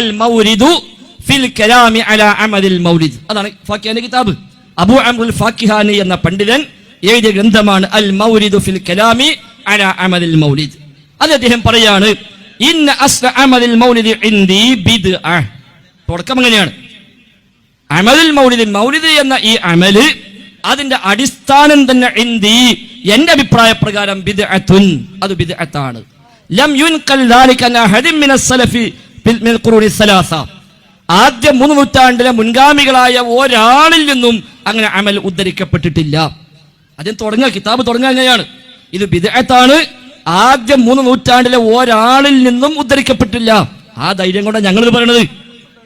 അൽ മൗരിദു ഫിൽ കലാമി അല അമദിൽ മൗലിദ്. അതാണ് ഫാക്കിഹാന്റെ കിതാബ്. അബു അമ്രുൽ ഫാക്കിഹാനി എന്ന പണ്ഡിതൻ എഴുതിയ ഗ്രന്ഥമാണ് അൽ മൗരിദു ഫിൽ കലാമി അല അമദിൽ മൗലിദ്. അത് അദ്ദേഹം പറയാണ് ഇന്ന അസ്ല അമദിൽ മൗലിദ് ഇന്ദി ബിദ്അ. തുടക്കം അങ്ങനെയാണ്. അമലിൽ മൗലിദ് മൗലിദ് എന്ന ഈ അമൽ അതിന്റെ അടിസ്ഥാനം തന്നെ ഇന്ദി എന്റെ അഭിപ്രായ പ്രകാരം ബിദ്അത്തുൻ അത് ബിദ്അത്താണ്. ലം യുൻകൽ ദാലിക അൻ അഹദിൻ മിന സലഫി ആദ്യ മൂന്ന് നൂറ്റാണ്ടിലെ മുൻഗാമികളായ ഒരാളിൽ നിന്നും അങ്ങനെ അമൽ ഉദ്ധരിക്കപ്പെട്ടിട്ടില്ല. അതിന് തുടങ്ങുക കിതാബ് തുടങ്ങുക അങ്ങനെയാണ്. ഇത് വിദേഹത്താണ് ആദ്യ മൂന്ന് നൂറ്റാണ്ടിലെ ഒരാളിൽ നിന്നും ഉദ്ധരിക്കപ്പെട്ടില്ല. ആ ധൈര്യം കൊണ്ട് ഞങ്ങൾ പറയണത്.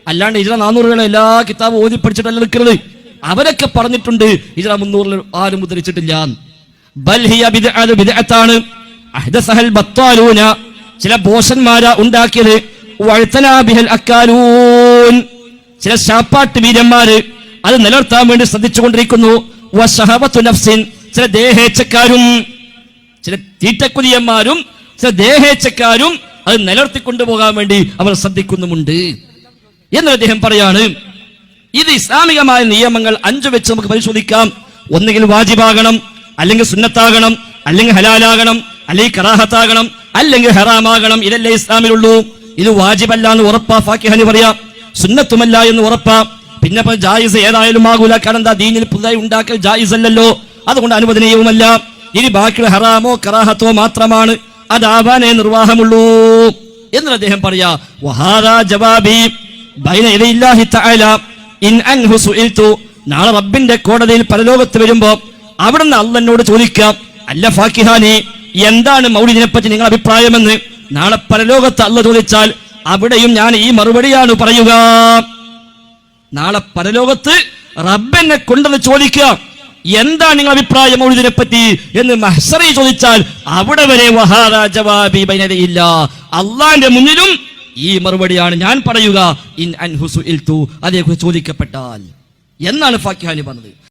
അല്ലാണ്ട് ഇജറ നാനൂറുകളെ എല്ലാ കിതാബും ഓതി പഠിച്ചിട്ടല്ല നിൽക്കുന്നത്. അവരൊക്കെ പറഞ്ഞിട്ടുണ്ട് ഇജറ മുന്നൂറിൽ ആരും ഉദ്ധരിച്ചിട്ടില്ല. ബൽ ഹിയ ബിദ്അത്ത് ബിദ്അത്താണ്. അഹ്ദസഹൽ ബത്താലൂന. ചില ബോഷന്മാരാ ഉണ്ടാക്കിയത്. ചില ശാപ്പാട്ട് വീരന്മാര് അത് നിലനിർത്താൻ വേണ്ടി ശ്രദ്ധിച്ചുകൊണ്ടിരിക്കുന്നു. ചില ദേഹേച്ഛക്കാരും ചില തീറ്റക്കുതിയന്മാരും ചില ദേഹേച്ഛക്കാരും അത് നിലർത്തിക്കൊണ്ടുപോകാൻ വേണ്ടി അവർ ശ്രദ്ധിക്കുന്നുമുണ്ട്. എന്ന് അദ്ദേഹം പറയാണ് ഇത് ഇസ്ലാമികമായ നിയമങ്ങൾ അഞ്ചു വെച്ച് നമുക്ക് പരിശോധിക്കാം. ഒന്നുകിൽ വാജിബാകണം അല്ലെങ്കിൽ സുന്നത്താകണം അല്ലെങ്കിൽ ഹലാലാകണം അല്ലെങ്കിൽ കറാഹത്താകണം അല്ലെങ്കിൽ ഹറാമാകണം. ഇതല്ലേ ഇസ്ലാമിലുള്ളൂ. ഇത് വാജിബല്ല എന്ന് ഉറപ്പാ ഫാക്കിഹനി പറയാം. സുന്നത്തുമല്ല എന്ന് ഉറപ്പാ. പിന്നെ ജായിസ് ഏതായാലും ആകൂല. കാരണം എന്താ? ദീനിൽ പുതുതായി ഉണ്ടാക്കൽ ജായിസ് അല്ലല്ലോ അതുകൊണ്ട് അനുവദനീയവുമല്ല. ഇനി ബാക്കിയുള്ള ഹറാമോ കറാഹത്തോ മാത്രമാണ്. അതാവാനേ നിർവാഹമുള്ളൂ. എന്ന് അദ്ദേഹം പറയാ ജവാബി ഇൻ അൻഹു സുഇൽതു. നാളെ റബ്ബിന്റെ കോടതിയിൽ പരലോകത്ത് വരുമ്പോ അവിടുന്ന് അള്ളനോട് ചോദിക്കാം അല്ല ഫാക്കിഹാനി എന്താണ് മൗലിദിനെ പറ്റി നിങ്ങളുടെ അഭിപ്രായമെന്ന്? നാളെ പരലോകത്ത് അല്ല ചോദിച്ചാൽ അവിടെയും ഞാൻ ഈ മറുപടിയാണ് പറയുക. നാളെ പരലോകത്ത് റബ്ബെന്നെ കൊണ്ടെന്ന് ചോദിക്കുക. എന്താണ് നിങ്ങൾ അഭിപ്രായം മൗലിദിനെ പറ്റി എന്ന് മഹ്സറി ചോദിച്ചാൽ അവിടെ വരെ വഹാദാ ജവാബി അള്ളാന്റെ മുന്നിലും ഈ മറുപടിയാണ് ഞാൻ പറയുക. ഇൻ അൻഹുസു ഇൽത്തു അതേക്കുറിച്ച് ചോദിക്കപ്പെട്ടാൽ. എന്നാണ് ഫാക്കിഹാനി പറഞ്ഞത്.